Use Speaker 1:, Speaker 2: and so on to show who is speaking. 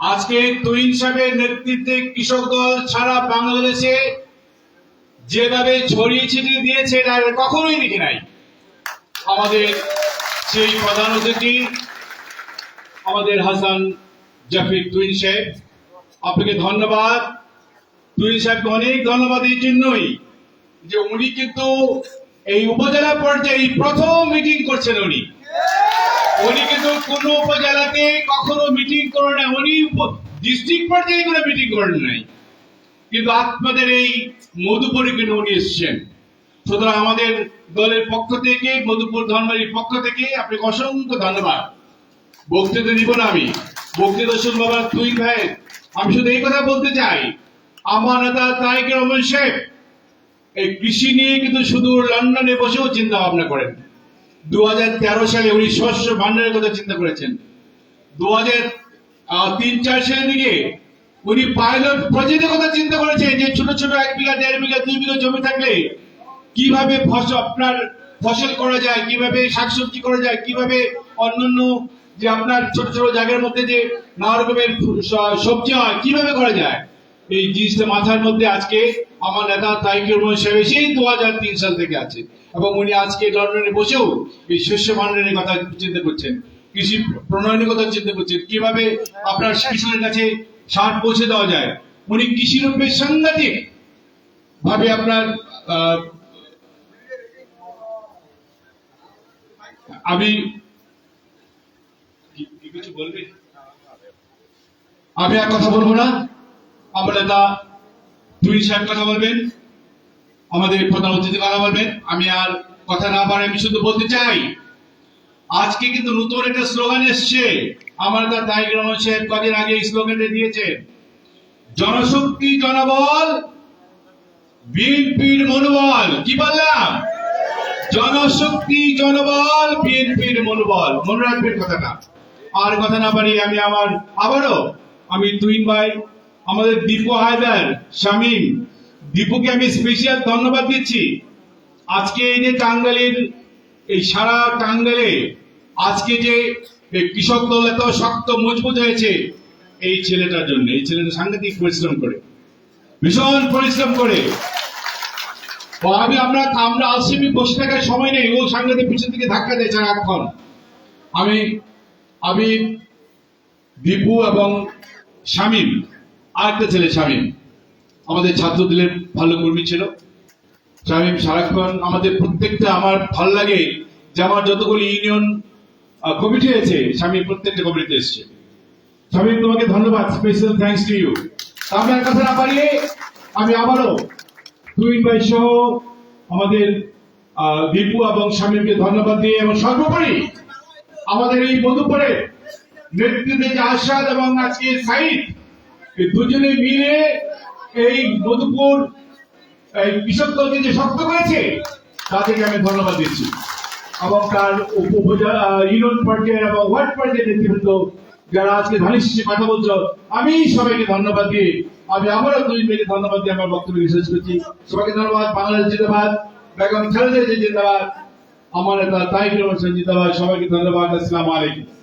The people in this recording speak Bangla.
Speaker 1: আজকে তুহিন সাহেবের নেতৃত্বে কৃষক দল সারা বাংলাদেশে যেভাবে ছড়িয়ে ছিটিয়ে দিয়েছে, এটা কখনোই দেখি নাই। আমাদের সেই প্রধান অতিথি, আমাদের হাসান জাফির তুহিন সাহেব, আপনাকে ধন্যবাদ। তুহিন সাহেবকে অনেক ধন্যবাদ এই জন্যই যে উনি কিন্তু এই উপজেলা পর্যায়ে প্রথম মিটিং করছেন উনি। উনি কিন্তু কোন উপজেলাতে কখনো মিটিং করেন না উনি ডিস্ট্রিক্ট পর্যায়ে কোনো মিটিং করেন নাই। কিন্তু আপনাদের এই মধুপুরে কিন্তু উনি এসছেন। সুতরাং আমাদের দলের পক্ষ থেকে, মধুপুর ধর্মের পক্ষ থেকে আপনাকে অসংখ্য ধন্যবাদ। বক্তৃতা দিব না আমি। বক্তৃতা শুনব আবার তুই ভাই। আমি শুধু এই কথা বলতে চাই। আমার নেতা তাইক রহমান শেখ এই কৃষি নিয়ে কিন্তু শুধু লন্ডনে বসেও চিন্তা ভাবনা করেন। দু সালে উনি শস্য ভান্ডারের কথা চিন্তা করেছেন। দু তিন, চার সালের দিকে উনি পাইলট প্রজেক্টের কথা চিন্তা করেছেন যে ছোট ছোট এক বিঘা, দেড় বিঘা, দুই বিঘা জমি থাকলে কীভাবে ফসল আপনার ফসল করা যায়, কীভাবে শাকসবজি করা যায়, কীভাবে অন্যান্য যে আপনার ছোট ছোট জায়গার মধ্যে যে নানা রকমের সবজি হয়, কীভাবে করা যায়? এই জিনিসটা মাথার মধ্যে আজকে আমার নেতা তাইকুর সাহেব সেই দু হাজার তিন সাল থেকে আছে এবং উনি আজকে লন্ডনে বসেও এই শস্য ভান্ডারের কথা চিন্তা করছেন, কৃষি প্রণয়নের কথা চিন্তা করছেন, কীভাবে আপনার কৃষকের কাছে সার পৌঁছে দেওয়া যায়। উনি কৃষির উপরে সাংঘাতিক ভাবে আপনার আমি কিছু বলবি? আমি আর কথা বলব না। আমার নেতা তুই সাহেব কথা বলবেন। আমাদের প্রধান অতিথি কথা বলবেন, আমি আর কথা না পারে আমি শুধু বলতে চাই, আজকে কিন্তু নতুন একটা স্লোগান এসছে। আমার নেতা তাইক রহমান সাহেব কদিন আগে এই স্লোগানটা দিয়েছে, জনশক্তি জনবল, বিএনপির মনোবল। কি বললাম? জনশক্তি জনবল, বিএনপির মনোবল। মনে রাখবেন কথাটা। আর কথা না পারি আমি আমার, আবারও আমি তুইন ভাই, আমাদের দীপু হায়দার, শামীম দীপুকে আমি স্পেশাল ধন্যবাদ দিচ্ছি। আজকে এই যে টাঙ্গাইলের, এই সারা টাঙ্গাইলে আজকে যে কৃষক দল এত শক্ত, মজবুত হয়েছে, এই ছেলেটার জন্য, এই ছেলেটা সাংঘাতিক পরিশ্রম করে। ভীষণ পরিশ্রম করে। আমি, আমরা আমরা আসিমি বসে থাকার সময় নেই, ও সাংঘাতিক পিছন থেকে ধাক্কা দেয় সারাক্ষণ আমি আমি দীপু এবং শামীম, আরেকটা ছেলে, শামীম। আমাদের ছাত্র দলের ভালো কর্মী ছিল। শামীম সারাক্ষণ আমাদের প্রত্যেকটা আমার ভালো লাগে যে আমার যতগুলি ইউনিয়ন কমিটি হয়েছে শামীম প্রত্যেকটা কমিটিতে এসছে। শামীম তোমাকে ধন্যবাদ। স্পেশাল থ্যাঙ্কস টু ইউ আপনার কথা না পারিয়ে আমি আবারও দুই ভাই সহ আমাদের দীপু এবং স্বামীকে ধন্যবাদ দিয়ে এবং সর্বোপরি আমাদের এই মধুপুরে নেতৃত্বে যে আশাদ এবং আজকে সাইদ দুজনে মিলে এই মধুপুর এই কৃষক যে শক্ত করেছে, তাদেরকে আমি ধন্যবাদ দিচ্ছি। এবং তার উপ- উপজেলা ইউনিয়ন পর্যায়ে এবং ওয়ার্ড পর্যায়ে নেতৃবৃন্দ, যারা আজকে ধানের কথা বলছো, আমি সবাইকে ধন্যবাদ দিয়ে, আমি আবারও দুই মিনিট ধন্যবাদ দিয়ে আমার বক্তব্য শেষ করছি। সবাইকে ধন্যবাদ, বাংলাদেশ জিন্দাবাদ, বেগম খালেদা জিয়া জিন্দাবাদ, আমার নেতা তাইক রহমান জিন্দাবাদ, সবাইকে ধন্যবাদ, আসসালামু আলাইকুম।